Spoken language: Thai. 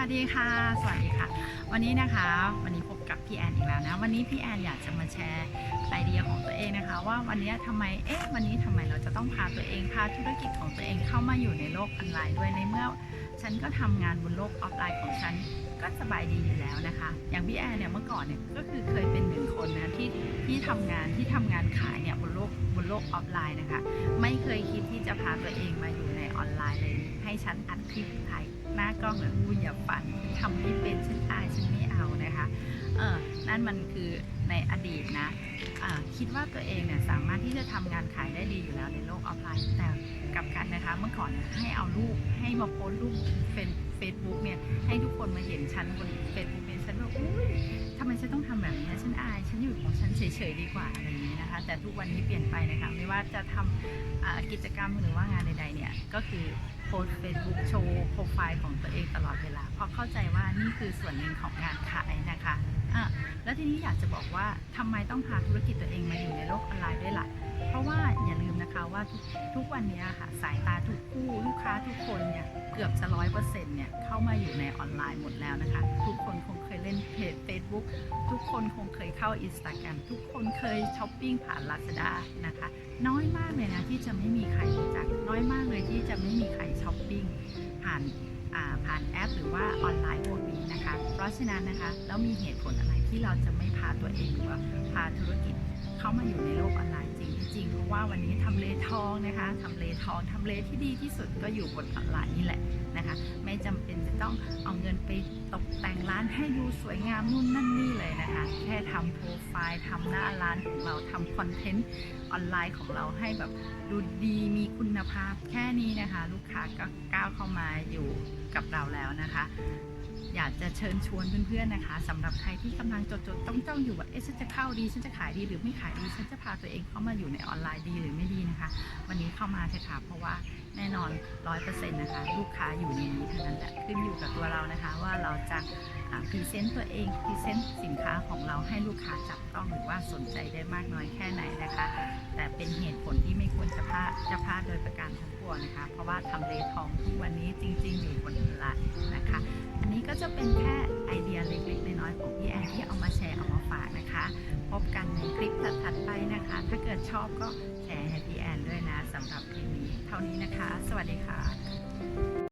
วัสดีค่ะ สวัสดีค่ะ วันนี้นะคะ วันนี้พบกับพี่แอนอีกแล้วนะ วันนี้พี่แอนอยากจะมาแชร์ไอเดียของตัวเองนะคะ ว่าวันนี้ทำไม เอ๊ะ วันนี้ทำไมเราจะต้องพาตัวเองพาธุรกิจของตัวเองเข้ามาอยู่ในโลกออนไลน์ด้วยในเมื่อ ฉันก็ทำงานบนโลกออฟไลน์ของฉันก็สบายดีอยู่แล้วนะคะ อย่างพี่แอนเนี่ยเมื่อก่อนเนี่ยก็คือเคยเป็น ที่ทำงานที่ทำงานขายเนี่ยบนโลกบนโลกออฟไลน์นะคะ ไม่เคยคิดที่จะพาตัวเองมาอยู่ในออนไลน์เลย ให้ฉันอัดคลิปถ่ายหน้ากล้องเลยอู้อย่าฝันทำไม่เป็นฉันอายฉันไม่เอานะคะเออนั่นมันคือในอดีตนะคิดว่าตัวเองเนี่ยสามารถที่จะทำงานขายได้ดีอยู่แล้วในโลกออฟไลน์แต่กลับกันนะคะ เมื่อก่อนให้เอารูปให้มาโพสต์รูปเฟซเฟซบุ๊กเนี่ยให้ทุกคนมาเห็นฉันบนเฟซบุ๊กเนี่ยฉันว่าอุ้ยทำไมฉันต้องทำแบบนี้ฉันอายฉันอยู่ เฉยๆดีกว่าอะไรอย่างนี้นะคะ แต่ทุกวันนี้เปลี่ยนไปนะคะ ไม่ว่าจะทำกิจกรรมหรือว่างานใดๆเนี่ย ก็คือโพสเฟซบุ๊กโชว์โปรไฟล์ของตัวเองตลอดเวลา เพราะเข้าใจว่านี่คือส่วนหนึ่งของงานขายนะคะอะแล้วทีนี้อยากจะบอกว่าทำไมต้องพาธุรกิจตัวเองมาอยู่ในโลกออนไลน์ด้วยล่ะ เพราะว่าอย่าลืม นะคะว่าทุกทุกวันนี้ค่ะสายตาทุกคู่ลูกค้าทุกคนเนี่ยเกือบจะร้อยเปอร์เซ็นต์เนี่ยเข้ามาอยู่ในออนไลน์หมดแล้วนะคะ ทุกคนคงเคยเล่นเพจ Facebook ทุกคนคงเคยเข้า Instagram ทุกคนเคยช้อปปิ้งผ่าน Lazada นะคะ น้อยมากเลยนะที่จะไม่มีใครรู้จักน้อยมากเลยที่จะไม่มีใครช้อปปิ้งผ่านผ่านแอป หรือว่าออนไลน์พวกนี้นะคะ เพราะฉะนั้นนะคะแล้วมีเหตุผลอะไรที่เราจะไม่พาตัวเองหรือว่าพาธุรกิจเข้ามาอยู่ใน จริงริงเพราะว่าวันนี้ทำเลทองนะคะทำเลทองทำเลที่ดีที่สุดก็อยู่บนออนไลน์นี่แหละนะคะ ไม่จำเป็นจะต้องเอาเงินไปตกแต่งร้านให้ดูสวยงามนู่นนั่นนี่เลยนะคะ แค่ทำโปรไฟล์ทำหน้าร้านของเราทำคอนเทนต์ออนไลน์ของเราให้แบบดูดีมีคุณภาพแค่นี้นะคะ ลูกค้าก็ก้าวเข้ามาอยู่กับเราแล้วนะคะ อยากจะเชิญชวนเพื่อนๆนะคะสำหรับใครที่กำลังจดๆต้องจ้องอยู่ว่าเอ๊ะฉันจะเข้าดีฉันจะขายดีหรือไม่ขายดีฉันจะพาตัวเองเข้ามาอยู่ในออนไลน์ดีหรือไม่ดีนะคะ วันนี้เข้ามาเถอะค่ะเพราะว่าแน่นอนร้อยเปอร์เซ็นต์นะคะลูกค้าอยู่ในนี้เท่านั้นแหละขึ้นอยู่กับตัวเรานะคะ ว่าเราจะพรีเซนต์ตัวเองพรีเซนต์สินค้าของเราให้ลูกค้าจับต้องหรือว่าสนใจได้มากน้อยแค่ไหนนะคะ แต่เป็นเหตุผลที่ไม่ควรจะพลาดจะพลาดโดยประการทั้งปวงนะคะ เพราะว่าทำเลทองทุกวันนี้ ก็จะเป็นแค่ไอเดียเล็กๆน้อยๆของพี่แอนที่เอามาแชร์เอามาฝากนะคะ พบกันในคลิปถัดๆไปนะคะ ถ้าเกิดชอบก็แชร์ให้พี่แอนด้วยนะสำหรับคลิปนี้เท่านี้นะคะ สวัสดีค่ะ